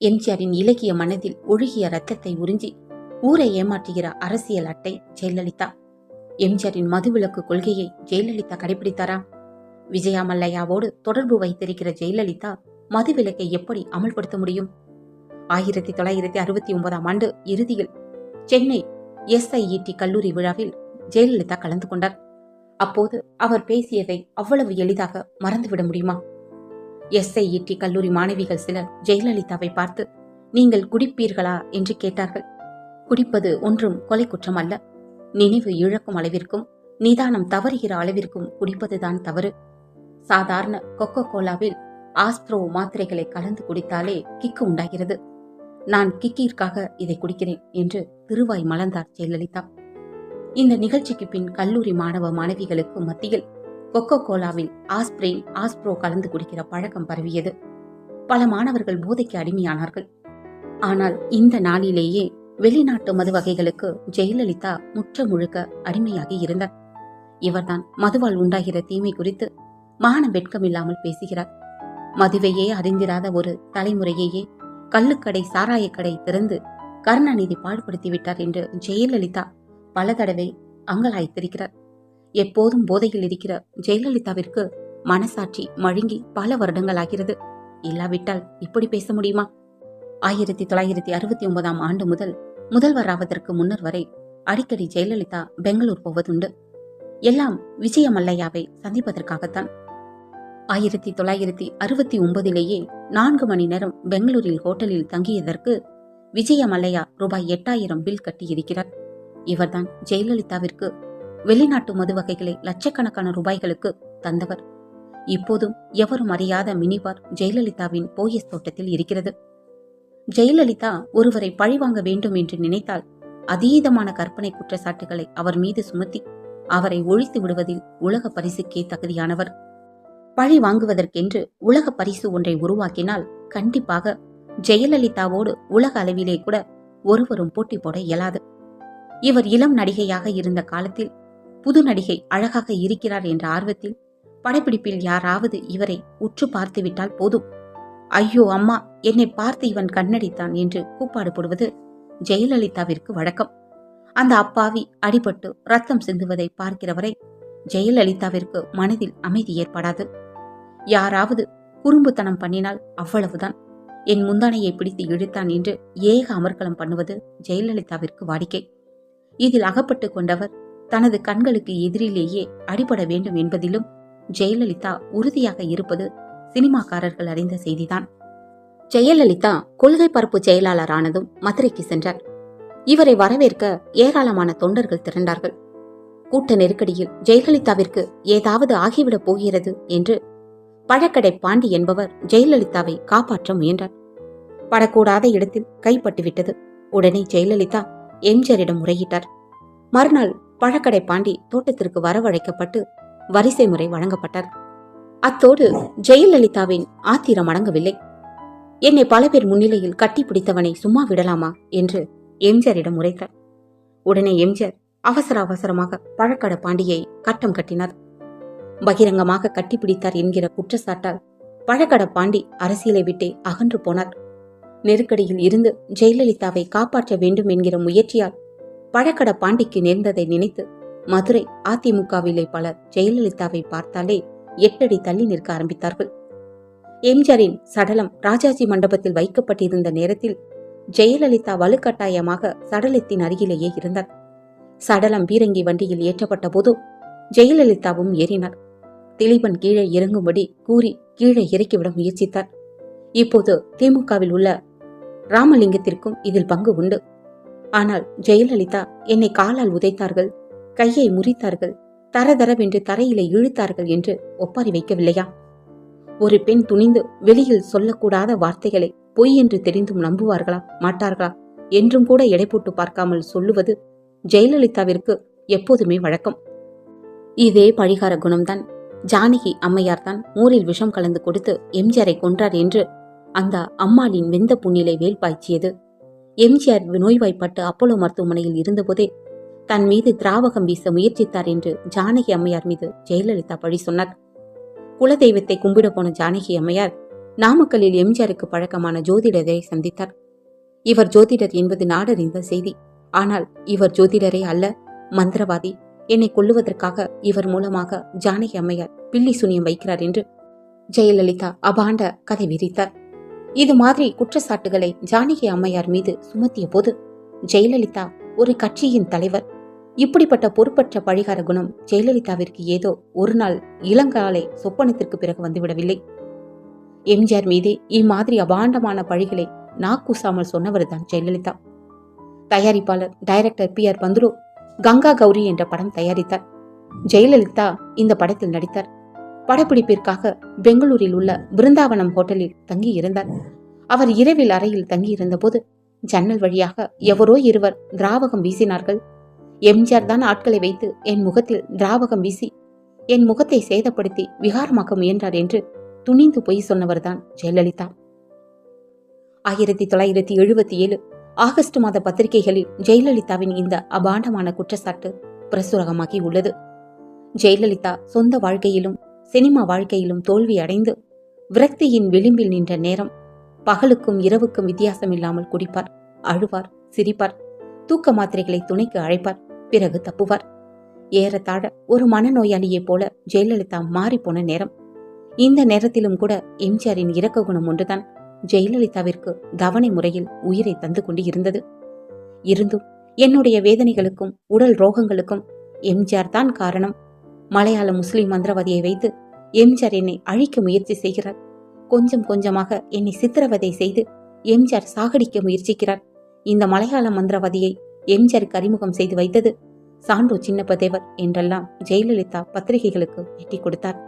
எம்ஜிஆரின் இலக்கிய மனதில் ஒழுகிய ரத்தத்தை உறிஞ்சி ஊரை ஏமாற்றுகிற அரசியல் அட்டை ஜெயலலிதா. எம்ஜிஆரின் மதுவிலக்கு கொள்கையை ஜெயலலிதா கடைபிடித்தாரா? விஜயா மல்லையாவோடு தொடர்பு வைத்திருக்கிற ஜெயலலிதா மதுவிலக்கை எப்படி அமல்படுத்த முடியும்? ஆயிரத்தி தொள்ளாயிரத்தி அறுபத்தி ஒன்பதாம் ஆண்டு இறுதியில் சென்னை எஸ்ஐஇடி கல்லூரி விழாவில் ஜெயலலிதா கலந்து கொண்டார். அப்போது அவர் பேசியதை அவ்வளவு எளிதாக மறந்துவிட முடியுமா? எஸ்ஐஇடி கல்லூரி மாணவிகள் சிலர் ஜெயலலிதாவை பார்த்து நீங்கள் குடிப்பீர்களா? என்று கேட்டார்கள். குடிப்பது ஒன்றும் கொலை குற்றம் அல்ல நினைவு இழக்கும் அளவிற்கும் நிதானம் தவறுகிற அளவிற்கும் குடிப்பதுதான் தவறு. சாதாரண கொக்கோ கோலாவில் ஆஸ்ப்ரோ மாத்திரைகளை கலந்து குடித்தாலே கிக்கு உண்டாகிறது. நான் கிக்கிற்காக இதை குடிக்கிறேன் என்று திருவாய் மலர்ந்தார் ஜெயலலிதா. இந்த நிகழ்ச்சிக்கு பின் கல்லூரி மாணவ மாணவிகளுக்கு மத்தியில் கொக்கோ கோலாவில் ஆஸ்பிரின் ஆஸ்ப்ரோ கலந்து குடிக்கிற பழக்கம் பரவியது. பல மாணவர்கள் போதைக்கு அடிமையானார்கள். ஆனால் இந்த நாளிலேயே வெளிநாட்டு மது வகைகளுக்கு ஜெயலலிதா முற்ற முழுக்க அடிமையாகி இருந்தார். இவர்தான் மதுவால் உண்டாகிற தீமை குறித்து மான வெட்கமில்லாமல் பேசுகிறார். மதுவையே அறிந்திராத ஒரு தலைமுறையையே கள்ளுக்கடை சாராயக்கடை திறந்து கருணாநிதி பாடுபடுத்தி விட்டார் என்று ஜெயலலிதா பல தடவை அங்கலாய்த்திருக்கிறார். எப்போதும் போதையில் இருக்கிற ஜெயலலிதாவிற்கு மனசாட்சி மழுங்கி பல வருடங்கள் ஆகிறது இல்லாவிட்டால் இப்படி பேச முடியுமா? ஆயிரத்தி தொள்ளாயிரத்தி அறுபத்தி ஒன்பதாம் ஆண்டு முதல் முதல்வராவதற்கு முன்னர் வரை அடிக்கடி ஜெயலலிதா பெங்களூர் போவதுண்டு. எல்லாம் விஜயமல்லையாவை சந்திப்பதற்காகத்தான். ஆயிரத்தி தொள்ளாயிரத்தி அறுபத்தி ஒன்பதிலேயே நான்கு மணி நேரம் பெங்களூரில் ஹோட்டலில் தங்கியதற்கு விஜயமல்லையா ரூபாய் எட்டாயிரம் பில் கட்டியிருக்கிறார். இவர்தான் ஜெயலலிதாவிற்கு வெளிநாட்டு மது வகைகளை லட்சக்கணக்கான ரூபாய்களுக்கு தந்தவர். இப்போதும் எவரும் அறியாத மினிபார் ஜெயலலிதாவின் போயஸ் தோட்டத்தில் இருக்கிறது. ஜெயலலிதா ஒருவரை பழிவாங்க வேண்டும் என்று நினைத்தால் அதீதமான கற்பனை குற்றச்சாட்டுகளை அவர் மீது சுமத்தி அவரை ஒழித்து விடுவதில் உலக பரிசுக்கே தகுதியானவர். பழி வாங்குவதற்கென்று உலக பரிசு ஒன்றை உருவாக்கினால் கண்டிப்பாக ஜெயலலிதாவோடு உலக அளவிலே கூட ஒருவரும் போட்டி போட இயலாது. இவர் இளம் நடிகையாக இருந்த காலத்தில் புது நடிகை அழகாக இருக்கிறார் என்ற ஆர்வத்தில் படப்பிடிப்பில் யாராவது இவரை உற்று பார்த்துவிட்டால் போதும். ஐயோ அம்மா என்னை பார்த்து இவன் கண்ணடித்தான் என்று கூப்பாடு போடுவது ஜெயலலிதாவிற்கு வழக்கம். அந்த அப்பாவி அடிபட்டு ரத்தம் சிந்துவதை பார்க்கிறவரை ஜெயலலிதாவிற்கு மனதில் அமைதி ஏற்படாது. யாராவது குறும்புத்தனம் பண்ணினால் அவ்வளவுதான். என் முந்தானையை பிடித்து இழுத்தான் என்று ஏக அமர்க்கலம் பண்ணுவது ஜெயலலிதாவிற்கு வாடிக்கை. இதில் அகப்பட்டு கொண்டவர் தனது கண்களுக்கு எதிரிலேயே அடிபட வேண்டும் என்பதிலும் ஜெயலலிதா உறுதியாக இருப்பது சினிமாக்காரர்கள் அறிந்த செய்திதான். ஜெயலலிதா கொள்கை பரப்பு செயலாளரானதும் மதுரைக்கு சென்றார். இவரை வரவேற்க ஏராளமான தொண்டர்கள் திரண்டார்கள். கூட்ட நெருக்கடியில் ஜெயலலிதாவிற்கு ஏதாவது ஆகிவிடப் போகிறது என்று பழக்கடை பாண்டி என்பவர் ஜெயலலிதாவை காப்பாற்ற முயன்றார். படக்கூடாத இடத்தில் கைப்பட்டுவிட்டது. உடனே ஜெயலலிதா எம்ஜிஆரிடம் முறையிட்டார். மறுநாள் பழக்கடை பாண்டி தோட்டத்திற்கு வரவழைக்கப்பட்டு வரிசை முறை வழங்கப்பட்டார். அத்தோடு ஜெயலலிதாவின் ஆத்திரம் அடங்கவில்லை. என்னை பல பேர் முன்னிலையில் கட்டி பிடித்தவனை சும்மா விடலாமா? என்று எம்ஜிஆரிடம் உரைத்தார். உடனே எம்ஜிஆர் அவசர அவசரமாக பழக்கடை பாண்டியை கட்டம் கட்டினார். பகிரங்கமாக கட்டிப்பிடித்தார் என்கிற குற்றச்சாட்டால் பழக்கட பாண்டி அரசியலை விட்டே அகன்று போனார். நெருக்கடியில் இருந்து ஜெயலலிதாவை காப்பாற்ற வேண்டும் என்கிற முயற்சியால் பழக்கட பாண்டிக்கு நேர்ந்ததை நினைத்து மதுரை அதிமுகவிலே பலர் ஜெயலலிதாவை பார்த்தாலே எட்டடி தள்ளி நிற்க ஆரம்பித்தார்கள். எம்ஜிஆரின் சடலம் ராஜாஜி மண்டபத்தில் வைக்கப்பட்டிருந்த நேரத்தில் ஜெயலலிதா வலுக்கட்டாயமாக சடலத்தின் அருகிலேயே இருந்தார். சடலம் பீரங்கி வண்டியில் ஏற்றப்பட்ட போது ஜெயலலிதாவும் ஏறினார். திலீபன் கீழே இறங்கும்படி கூறி கீழே இறக்கிவிட முயற்சித்தார். இப்போது திமுகவில் உள்ள ராமலிங்கத்திற்கும் இதில் பங்கு உண்டு. ஆனால் ஜெயலலிதா என்னை காலால் உதைத்தார்கள். கையை முறித்தார்கள். தரதரவென்று தரையிலே இழுத்தார்கள் என்று ஒப்பாரி வைக்கவில்லையா? ஒரு பெண் துணிந்து வெளியில் சொல்லக்கூடாத வார்த்தைகளை பொய் என்று தெரிந்தும் நம்புவார்களா? மாட்டார்களா? என்றும் கூட எடை போட்டு பார்க்காமல் சொல்லுவது ஜெயலலிதாவிற்கு எப்போதுமே வழக்கம். இதே பழிகார குணம்தான். ஜானகி அம்மையார் தான் மோரில் விஷம் கலந்து கொடுத்து எம்ஜிஆரை கொன்றார் என்று அந்த அம்மாளின் வெந்த புண்ணிலை வேல் பாய்ச்சியது. எம்ஜிஆர் நோய்வாய்ப்பட்டு அப்போலோ மருத்துவமனையில் இருந்தபோதே தன் மீது திராவகம் வீச முயற்சித்தார் என்று ஜானகி அம்மையார் மீது ஜெயலலிதா பழி சொன்னார். குலதெய்வத்தை கும்பிட போன ஜானகி அம்மையார் நாமக்கல்லில் எம்ஜிஆருக்கு பழக்கமான ஜோதிடரை சந்தித்தார். இவர் ஜோதிடர் என்பது நாடறிந்த செய்தி. ஆனால் இவர் ஜோதிடரே அல்ல மந்திரவாதி. என்னை கொல்லுவதற்காக இவர் மூலமாக ஜானகி அம்மையார் பில்லி சுனியம் வைக்கிறார் என்று ஜெயலலிதா அபாண்ட கதை விரித்தார். இது மாதிரி குற்றச்சாட்டுகளை ஜானகி அம்மையார் மீது சுமத்திய போது ஜெயலலிதா ஒரு கட்சியின் தலைவர். இப்படிப்பட்ட பொறுப்பற்ற பழிகார குணம் ஜெயலலிதாவிற்கு ஏதோ ஒரு நாள் இளங்காலை சொப்பனத்திற்கு பிறகு வந்துவிடவில்லை. எம்ஜிஆர் மீது இம்மாதிரி அபாண்டமான பழிகளை நாக்கூசாமல் சொன்னவர்தான் ஜெயலலிதா. தயாரிப்பாளர் director B R Panthulu Ganga Gowri என்ற படம் தயாரித்தார். ஜெயலலிதா இந்த படத்தில் நடித்தார். படப்பிடிப்பிற்காக பெங்களூரில் உள்ள பிருந்தாவனம் ஹோட்டலில் தங்கி இருந்தார் அவர் இரவில் அறையில் தங்கியிருந்தபோது ஜன்னல் வழியாக எவரோ இருவர் திராவகம் வீசினார்கள். எம்ஜிஆர் தான் ஆட்களை வைத்து என் முகத்தில் திராவகம் வீசி என் முகத்தை சேதப்படுத்தி விகாரமாக்க முயன்றார் என்று துணிந்து பொய் சொன்னவர்தான் ஜெயலலிதா. ஆயிரத்தி தொள்ளாயிரத்தி எழுபத்தி ஏழு ஆகஸ்ட் மாத பத்திரிகைகளில் ஜெயலலிதாவின் இந்த அபாண்டமான குற்றச்சாட்டு பிரசுரகமாகி உள்ளது. ஜெயலலிதா சொந்த வாழ்க்கையிலும் சினிமா வாழ்க்கையிலும் தோல்வி அடைந்து விரக்தியின் விளிம்பில் நின்ற நேரம் பகலுக்கும் இரவுக்கும் வித்தியாசம் இல்லாமல் குடிப்பார் அழுவார் சிரிப்பார் தூக்க மாத்திரைகளை துணைக்கு அழைப்பார் பிறகு தப்புவார். ஏறத்தாழ ஒரு மனநோயாளியைப் போல ஜெயலலிதா மாறிப்போன நேரம். இந்த நேரத்திலும் கூட எம்ஜிஆரின் இரக்க குணம் ஒன்றுதான். ஜெயலலிதாவிற்கு தவணை முறையில் உயிரை தந்து கொண்டு இருந்தது. இருந்தும் என்னுடைய வேதனைகளுக்கும் உடல் ரோகங்களுக்கும் எம்ஜிஆர் தான் காரணம். மலையாள முஸ்லிம் மந்திரவாதியை வைத்து எம்ஜிஆர் என்னை அழிக்க முயற்சி செய்கிறார். கொஞ்சம் கொஞ்சமாக என்னை சித்திரவதை செய்து எம்ஜிஆர் சாகடிக்க முயற்சிக்கிறார். இந்த மலையாள மந்திரவாதியை எம்ஜிஆருக்கு அறிமுகம் செய்து வைத்தது சான்றோ சின்னப்பதேவர் என்றெல்லாம் ஜெயலலிதா பத்திரிகைகளுக்கு எட்டி கொடுத்தார்.